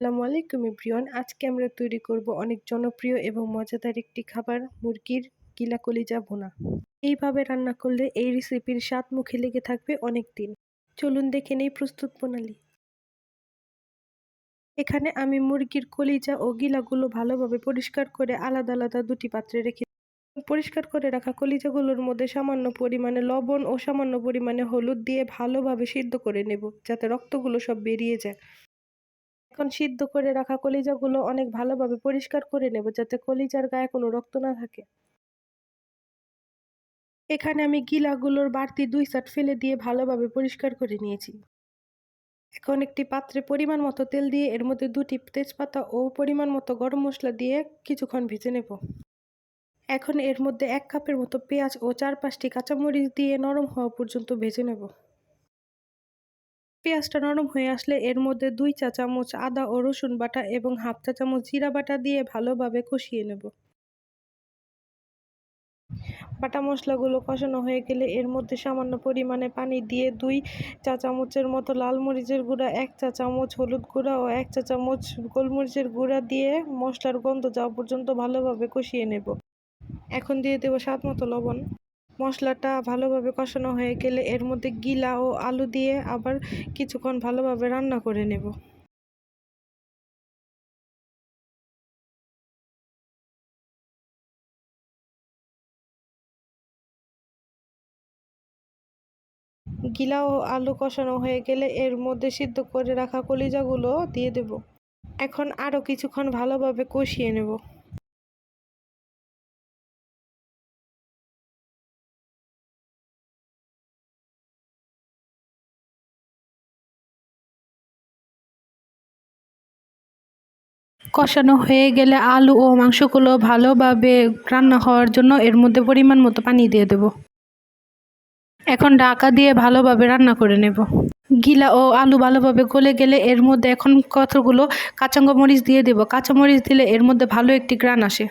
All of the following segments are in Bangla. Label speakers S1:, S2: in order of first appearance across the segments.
S1: আসসালামু আলাইকুম এভরিওয়ান। আজকে আমরা তৈরি করব অনেক জনপ্রিয় এবং মজাদার একটি খাবার, মুরগির গিলা কলিজা ভুনা। এইভাবে রান্না করলে এই রেসিপির স্বাদ মুখে লেগে থাকবে অনেক দিন চলুন দেখে নেই প্রস্তুত প্রণালী। এখানে আমি মুরগির কলিজা ও গিলাগুলো ভালোভাবে পরিষ্কার করে আলাদা আলাদা দুটি পাত্রে রেখে পরিষ্কার করে রাখা কলিজাগুলোর মধ্যে সামান্য পরিমাণে লবণ ও সামান্য পরিমাণে হলুদ দিয়ে ভালোভাবে সিদ্ধ করে নেব, যাতে রক্তগুলো সব বেরিয়ে যায়। এখন সিদ্ধ করে রাখা কলিজাগুলো অনেক ভালোভাবে পরিষ্কার করে নেব যাতে কলিজার গায়ে কোনো রক্ত না থাকে। এখানে আমি গিলাগুলোর বাড়তি দুই সাট ফেলে দিয়ে ভালোভাবে পরিষ্কার করে নিয়েছি। এখন একটি পাত্রে পরিমাণ মতো তেল দিয়ে এর মধ্যে দুটি তেজপাতা ও পরিমাণ মতো গরম মশলা দিয়ে কিছুক্ষণ ভেজে নেব। এখন এর মধ্যে এক কাপের মতো পেঁয়াজ ও চার পাঁচটি কাঁচামরিচ দিয়ে নরম হওয়া পর্যন্ত ভেজে নেব। পেঁয়াজটা নরম হয়ে আসলে এর মধ্যে দুই চা চামচ আদা ও রসুন বাটা এবং হাফ চা চামচ জিরা বাটা দিয়ে ভালোভাবে কষিয়ে নেব। বাটা মশলাগুলো কষানো হয়ে গেলে এর মধ্যে সামান্য পরিমাণে পানি দিয়ে দুই চা চামচের মতো লাল মরিচের গুঁড়া, এক চা চামচ হলুদ গুঁড়া ও এক চা চামচ গোলমরিচের গুঁড়া দিয়ে মশলার গন্ধ যাওয়া পর্যন্ত ভালোভাবে কষিয়ে নেব। এখন দিয়ে দেবো স্বাদ মতো লবণ। মশলাটা ভালোভাবে কষানো হয়ে গেলে এর মধ্যে গিলা ও আলু দিয়ে আবার কিছুক্ষণ ভালোভাবে রান্না করে নেব। গিলা ও আলু কষানো হয়ে গেলে এর মধ্যে সিদ্ধ করে রাখা কলিজাগুলো দিয়ে দেব। এখন আরও কিছুক্ষণ ভালোভাবে কষিয়ে নেব। কষানো হয়ে গেলে আলু ও মাংসগুলো ভালোভাবে রান্না হওয়ার জন্য এর মধ্যে পরিমাণ মতো পানি দিয়ে দেব। এখন ঢাকা দিয়ে ভালোভাবে রান্না করে নেব। গিলা ও আলু ভালোভাবে গলে গেলে এর মধ্যে এখন কতগুলো কাঁচাঙ্গ মরিচ দিয়ে দেব। কাঁচামরিচ দিলে এর মধ্যে ভালো একটি গ্রান আসে।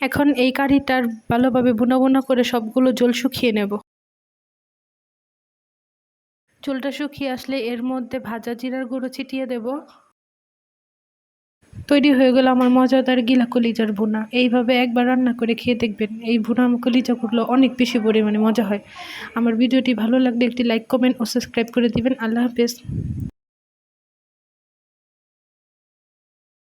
S1: এখন এই কারিটার ভালোভাবে বুনা বুনা করে সবগুলো জল শুকিয়ে নেব। চুলটা শুকিয়ে আসলে এর মধ্যে ভাজা জিরার গুঁড়ো ছিটিয়ে দেব। তৈরি হয়ে গেল আমার মজাদার গিলা কলিজার ভুনা। এইভাবে একবার রান্না করে খেয়ে দেখবেন, এই ভুনা কলিজা করলে অনেক বেশি পরিমাণে মজা হয়। আমার ভিডিওটি ভালো লাগলে একটি লাইক, কমেন্ট ও সাবস্ক্রাইব করে দিবেন। আল্লাহ হাফেজ।